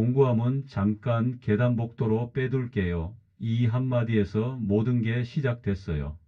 공구함은 잠깐 계단복도로 빼둘게요. 이 한마디에서 모든 게 시작됐어요.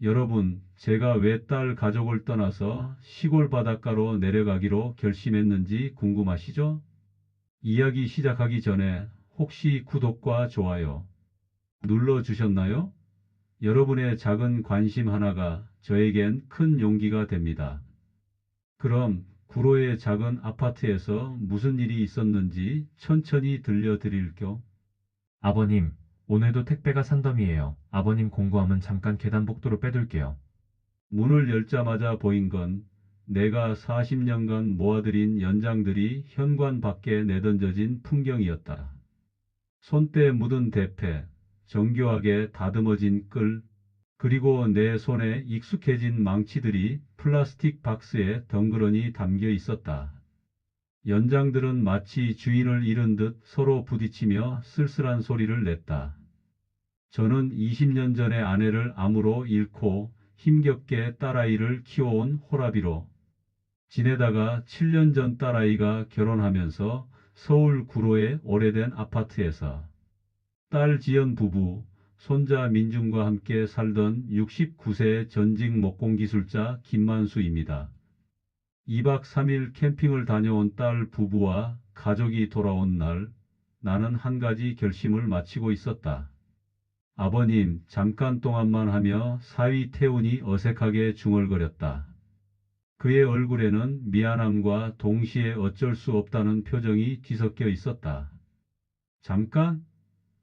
여러분, 제가 왜 딸 가족을 떠나서 시골 바닷가로 내려가기로 결심했는지 궁금하시죠? 이야기 시작하기 전에 혹시 구독과 좋아요 눌러주셨나요? 여러분의 작은 관심 하나가 저에겐 큰 용기가 됩니다. 그럼 구로의 작은 아파트에서 무슨 일이 있었는지 천천히 들려드릴게요. 아버님, 오늘도 택배가 산더미예요. 아버님 공구함은 잠깐 계단 복도로 빼둘게요. 문을 열자마자 보인 건 내가 40년간 모아들인 연장들이 현관 밖에 내던져진 풍경이었다. 손때 묻은 대패, 정교하게 다듬어진 끌, 그리고 내 손에 익숙해진 망치들이 플라스틱 박스에 덩그러니 담겨 있었다. 연장들은 마치 주인을 잃은 듯 서로 부딪히며 쓸쓸한 소리를 냈다. 저는 20년 전에 아내를 암으로 잃고 힘겹게 딸아이를 키워온 호라비로 지내다가 7년 전 딸아이가 결혼하면서 서울 구로의 오래된 아파트에서 딸 지연 부부, 손자 민중과 함께 살던 69세 전직 목공기술자 김만수입니다. 2박 3일 캠핑을 다녀온 딸 부부와 가족이 돌아온 날 나는 한 가지 결심을 마치고 있었다. 아버님, 잠깐 동안만 하며 사위 태훈이 어색하게 중얼거렸다. 그의 얼굴에는 미안함과 동시에 어쩔 수 없다는 표정이 뒤섞여 있었다. 잠깐?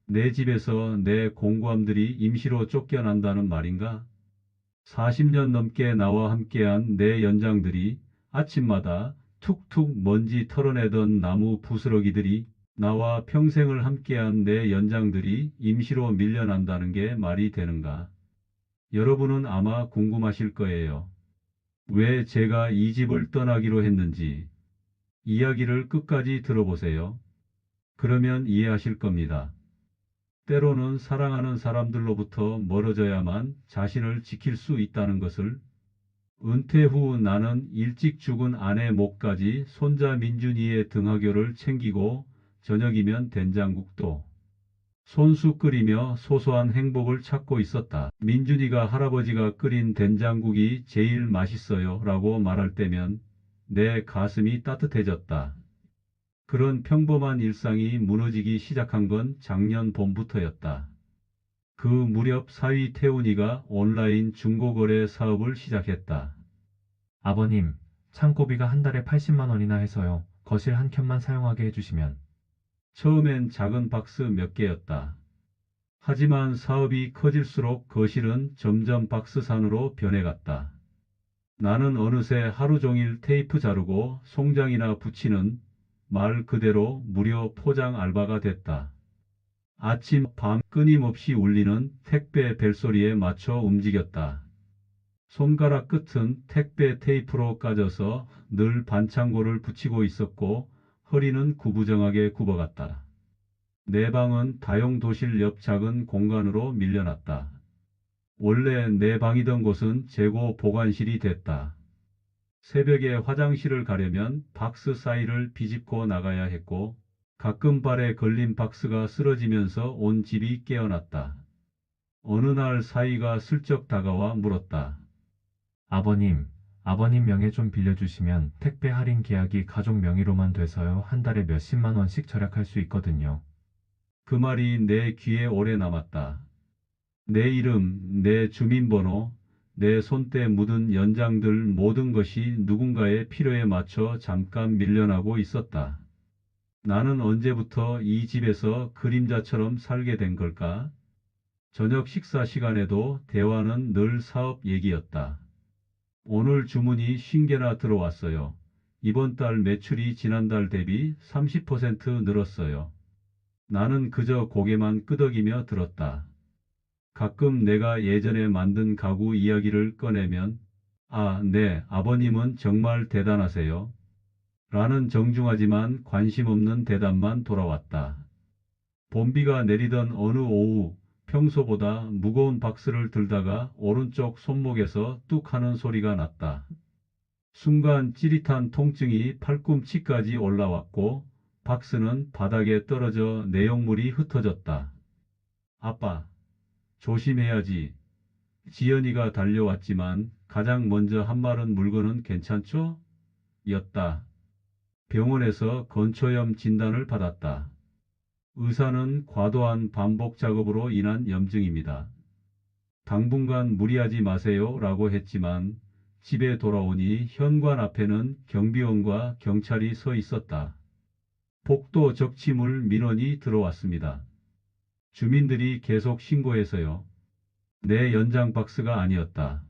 내 집에서 내 공구함들이 임시로 쫓겨난다는 말인가? 40년 넘게 나와 함께한 내 연장들이 아침마다 툭툭 먼지 털어내던 나무 부스러기들이 나와 평생을 함께한 내 연장들이 임시로 밀려난다는 게 말이 되는가? 여러분은 아마 궁금하실 거예요. 왜 제가 이 집을 떠나기로 했는지 이야기를 끝까지 들어보세요. 그러면 이해하실 겁니다. 때로는 사랑하는 사람들로부터 멀어져야만 자신을 지킬 수 있다는 것을 은퇴 후 나는 일찍 죽은 아내 목까지 손자 민준이의 등하교를 챙기고 저녁이면 된장국도 손수 끓이며 소소한 행복을 찾고 있었다. 민준이가 할아버지가 끓인 된장국이 제일 맛있어요 라고 말할 때면 내 가슴이 따뜻해졌다. 그런 평범한 일상이 무너지기 시작한 건 작년 봄부터였다. 그 무렵 사위 태훈이가 온라인 중고거래 사업을 시작했다. 아버님, 창고비가 한 달에 80만 원이나 해서요. 거실 한 켠만 사용하게 해주시면. 처음엔 작은 박스 몇 개였다. 하지만 사업이 커질수록 거실은 점점 박스산으로 변해갔다. 나는 어느새 하루 종일 테이프 자르고 송장이나 붙이는 말 그대로 무료 포장 알바가 됐다. 아침, 밤 끊임없이 울리는 택배 벨소리에 맞춰 움직였다. 손가락 끝은 택배 테이프로 까져서 늘 반창고를 붙이고 있었고 허리는 구부정하게 굽어갔다. 내 방은 다용도실 옆 작은 공간으로 밀려났다. 원래 내 방이던 곳은 재고 보관실이 됐다. 새벽에 화장실을 가려면 박스 사이를 비집고 나가야 했고 가끔 발에 걸린 박스가 쓰러지면서 온 집이 깨어났다. 어느 날 사위가 슬쩍 다가와 물었다. 아버님, 아버님 명의 좀 빌려주시면 택배 할인 계약이 가족 명의로만 돼서요. 한 달에 몇십만 원씩 절약할 수 있거든요. 그 말이 내 귀에 오래 남았다. 내 이름, 내 주민번호, 내 손때 묻은 연장들 모든 것이 누군가의 필요에 맞춰 잠깐 밀려나고 있었다. 나는 언제부터 이 집에서 그림자처럼 살게 된 걸까? 저녁 식사 시간에도 대화는 늘 사업 얘기였다. 오늘 주문이 50개나 들어왔어요. 이번 달 매출이 지난달 대비 30% 늘었어요. 나는 그저 고개만 끄덕이며 들었다. 가끔 내가 예전에 만든 가구 이야기를 꺼내면 아, 네, 아버님은 정말 대단하세요. 라는 정중하지만 관심 없는 대답만 돌아왔다. 봄비가 내리던 어느 오후 평소보다 무거운 박스를 들다가 오른쪽 손목에서 뚝 하는 소리가 났다. 순간 찌릿한 통증이 팔꿈치까지 올라왔고 박스는 바닥에 떨어져 내용물이 흩어졌다. 아빠, 조심해야지. 지연이가 달려왔지만 가장 먼저 한 말은 물건은 괜찮죠? 였다. 병원에서 건초염 진단을 받았다. 의사는 과도한 반복 작업으로 인한 염증입니다. 당분간 무리하지 마세요 라고 했지만 집에 돌아오니 현관 앞에는 경비원과 경찰이 서 있었다. 복도 적치물 민원이 들어왔습니다. 주민들이 계속 신고해서요. 내 연장 박스가 아니었다.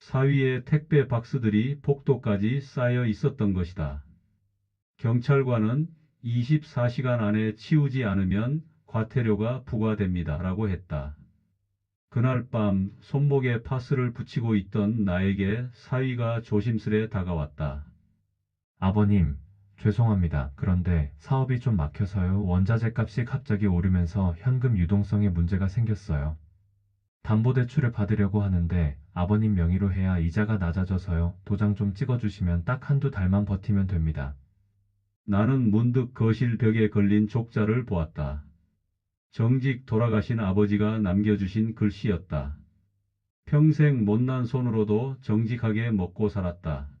사위의 택배 박스들이 복도까지 쌓여 있었던 것이다. 경찰관은 24시간 안에 치우지 않으면 과태료가 부과됩니다. 라고 했다. 그날 밤 손목에 파스를 붙이고 있던 나에게 사위가 조심스레 다가왔다. 아버님, 죄송합니다. 그런데 사업이 좀 막혀서요. 원자재 값이 갑자기 오르면서 현금 유동성에 문제가 생겼어요. 담보대출을 받으려고 하는데 아버님 명의로 해야 이자가 낮아져서요. 도장 좀 찍어주시면 딱 한두 달만 버티면 됩니다. 나는 문득 거실 벽에 걸린 족자를 보았다. 정직 돌아가신 아버지가 남겨주신 글씨였다. 평생 못난 손으로도 정직하게 먹고 살았다.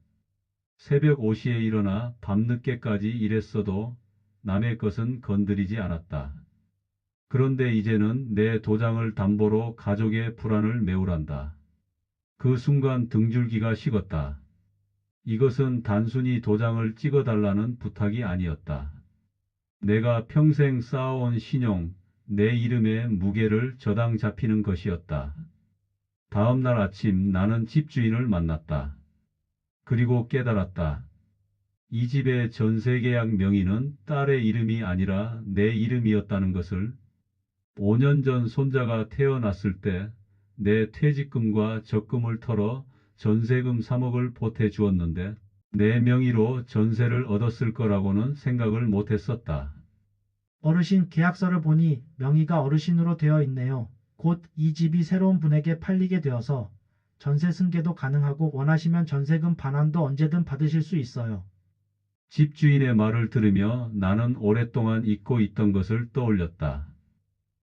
새벽 5시에 일어나 밤늦게까지 일했어도 남의 것은 건드리지 않았다. 그런데 이제는 내 도장을 담보로 가족의 불안을 메우란다. 그 순간 등줄기가 식었다. 이것은 단순히 도장을 찍어달라는 부탁이 아니었다. 내가 평생 쌓아온 신용, 내 이름의 무게를 저당 잡히는 것이었다. 다음 날 아침 나는 집주인을 만났다. 그리고 깨달았다. 이 집의 전세계약 명의는 딸의 이름이 아니라 내 이름이었다는 것을 5년 전 손자가 태어났을 때 내 퇴직금과 적금을 털어 전세금 3억을 보태 주었는데 내 명의로 전세를 얻었을 거라고는 생각을 못했었다. 어르신 계약서를 보니 명의가 어르신으로 되어 있네요. 곧 이 집이 새로운 분에게 팔리게 되어서 전세 승계도 가능하고 원하시면 전세금 반환도 언제든 받으실 수 있어요. 집주인의 말을 들으며 나는 오랫동안 잊고 있던 것을 떠올렸다.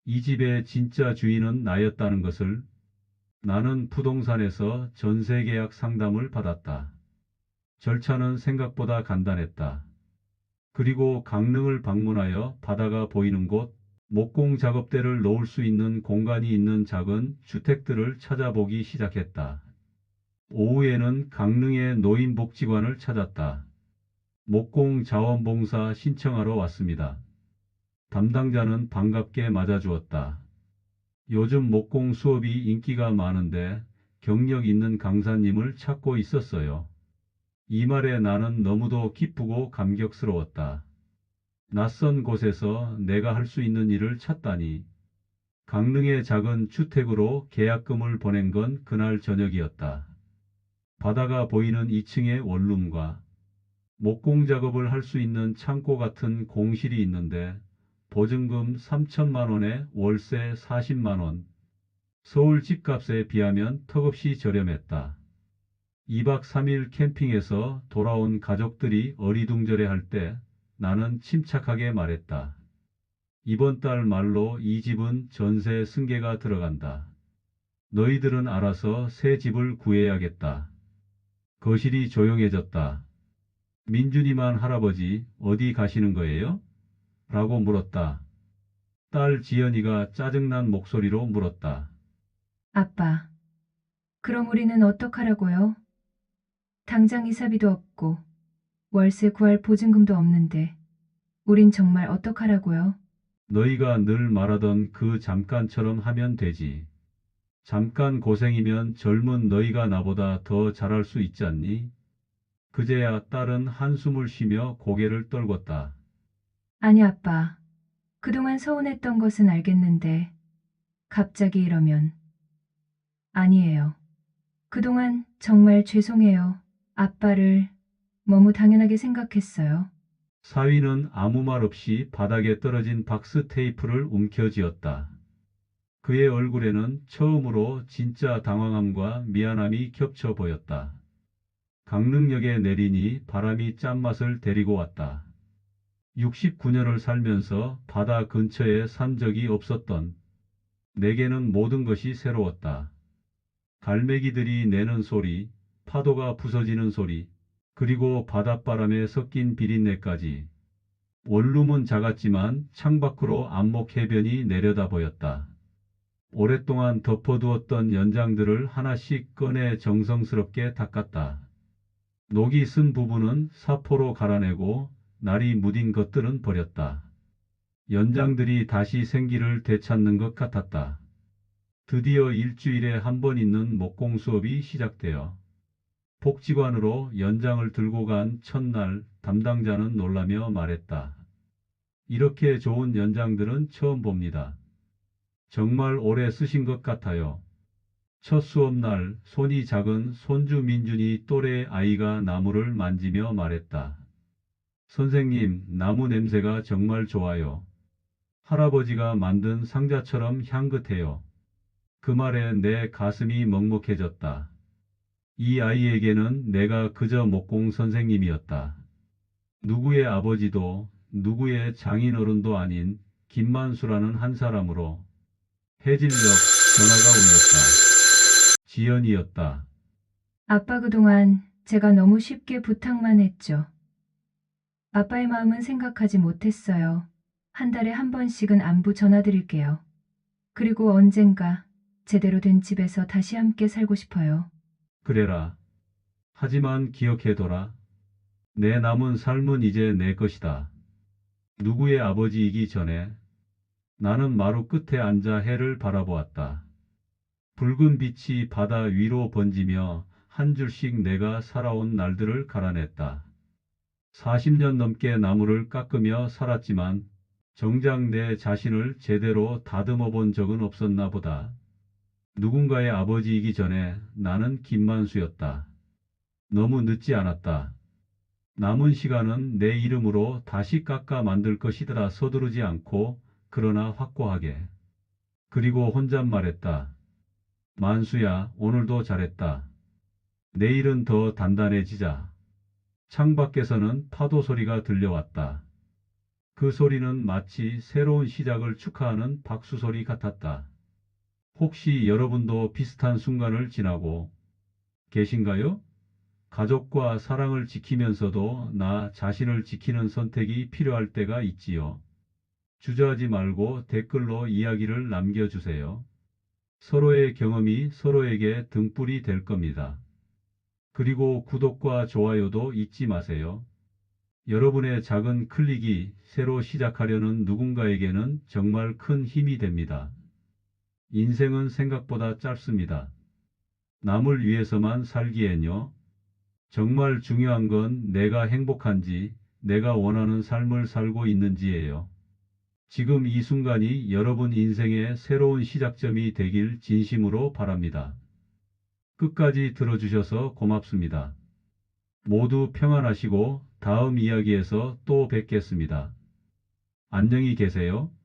이 집의 진짜 주인은 나였다는 것을 나는 부동산에서 전세 계약 상담을 받았다. 절차는 생각보다 간단했다. 그리고 강릉을 방문하여 바다가 보이는 곳, 목공 작업대를 놓을 수 있는 공간이 있는 작은 주택들을 찾아보기 시작했다. 오후에는 강릉의 노인복지관을 찾았다. 목공 자원봉사 신청하러 왔습니다. 담당자는 반갑게 맞아주었다. 요즘 목공 수업이 인기가 많은데 경력 있는 강사님을 찾고 있었어요. 이 말에 나는 너무도 기쁘고 감격스러웠다. 낯선 곳에서 내가 할 수 있는 일을 찾다니. 강릉의 작은 주택으로 계약금을 보낸 건 그날 저녁이었다. 바다가 보이는 2층의 원룸과 목공 작업을 할 수 있는 창고 같은 공실이 있는데 보증금 3천만 원에 월세 40만 원. 서울 집값에 비하면 턱없이 저렴했다. 2박 3일 캠핑에서 돌아온 가족들이 어리둥절해 할 때 나는 침착하게 말했다. 이번 달 말로 이 집은 전세 승계가 들어간다. 너희들은 알아서 새 집을 구해야겠다. 거실이 조용해졌다. 민준이만 할아버지 어디 가시는 거예요? 라고 물었다. 딸 지연이가 짜증난 목소리로 물었다. 아빠, 그럼 우리는 어떡하라고요? 당장 이사비도 없고 월세 구할 보증금도 없는데 우린 정말 어떡하라고요? 너희가 늘 말하던 그 잠깐처럼 하면 되지. 잠깐 고생이면 젊은 너희가 나보다 더 잘할 수 있지 않니? 그제야 딸은 한숨을 쉬며 고개를 떨궜다. 아니 아빠, 그동안 서운했던 것은 알겠는데 갑자기 이러면 아니에요. 그동안 정말 죄송해요. 아빠를 너무 당연하게 생각했어요. 사위는 아무 말 없이 바닥에 떨어진 박스 테이프를 움켜쥐었다. 그의 얼굴에는 처음으로 진짜 당황함과 미안함이 겹쳐 보였다. 강릉역에 내리니 바람이 짠맛을 데리고 왔다. 69년을 살면서 바다 근처에 산 적이 없었던 내게는 모든 것이 새로웠다. 갈매기들이 내는 소리, 파도가 부서지는 소리, 그리고 바닷바람에 섞인 비린내까지. 원룸은 작았지만 창밖으로 안목 해변이 내려다 보였다. 오랫동안 덮어두었던 연장들을 하나씩 꺼내 정성스럽게 닦았다. 녹이 쓴 부분은 사포로 갈아내고 날이 무딘 것들은 버렸다. 연장들이 다시 생기를 되찾는 것 같았다. 드디어 일주일에 한 번 있는 목공 수업이 시작되어 복지관으로 연장을 들고 간 첫날 담당자는 놀라며 말했다. 이렇게 좋은 연장들은 처음 봅니다. 정말 오래 쓰신 것 같아요. 첫 수업날 손이 작은 손주 민준이 또래 아이가 나무를 만지며 말했다. 선생님, 나무 냄새가 정말 좋아요. 할아버지가 만든 상자처럼 향긋해요. 그 말에 내 가슴이 먹먹해졌다. 이 아이에게는 내가 그저 목공 선생님이었다. 누구의 아버지도 누구의 장인어른도 아닌 김만수라는 한 사람으로 해질녘 전화가 울렸다. 지연이었다. 아빠 그동안 제가 너무 쉽게 부탁만 했죠. 아빠의 마음은 생각하지 못했어요. 한 달에 한 번씩은 안부 전화드릴게요. 그리고 언젠가 제대로 된 집에서 다시 함께 살고 싶어요. 그래라. 하지만 기억해둬라. 내 남은 삶은 이제 내 것이다. 누구의 아버지이기 전에 나는 마루 끝에 앉아 해를 바라보았다. 붉은 빛이 바다 위로 번지며 한 줄씩 내가 살아온 날들을 갈아냈다. 40년 넘게 나무를 깎으며 살았지만 정작 내 자신을 제대로 다듬어 본 적은 없었나 보다. 누군가의 아버지이기 전에 나는 김만수였다. 너무 늦지 않았다. 남은 시간은 내 이름으로 다시 깎아 만들 것이더라 서두르지 않고 그러나 확고하게. 그리고 혼잣말했다. 만수야 오늘도 잘했다. 내일은 더 단단해지자. 창밖에서는 파도 소리가 들려왔다. 그 소리는 마치 새로운 시작을 축하하는 박수 소리 같았다. 혹시 여러분도 비슷한 순간을 지나고 계신가요? 가족과 사랑을 지키면서도 나 자신을 지키는 선택이 필요할 때가 있지요. 주저하지 말고 댓글로 이야기를 남겨주세요. 서로의 경험이 서로에게 등불이 될 겁니다. 그리고 구독과 좋아요도 잊지 마세요. 여러분의 작은 클릭이 새로 시작하려는 누군가에게는 정말 큰 힘이 됩니다. 인생은 생각보다 짧습니다. 남을 위해서만 살기엔요. 정말 중요한 건 내가 행복한지, 내가 원하는 삶을 살고 있는지예요. 지금 이 순간이 여러분 인생의 새로운 시작점이 되길 진심으로 바랍니다. 끝까지 들어주셔서 고맙습니다. 모두 평안하시고 다음 이야기에서 또 뵙겠습니다. 안녕히 계세요.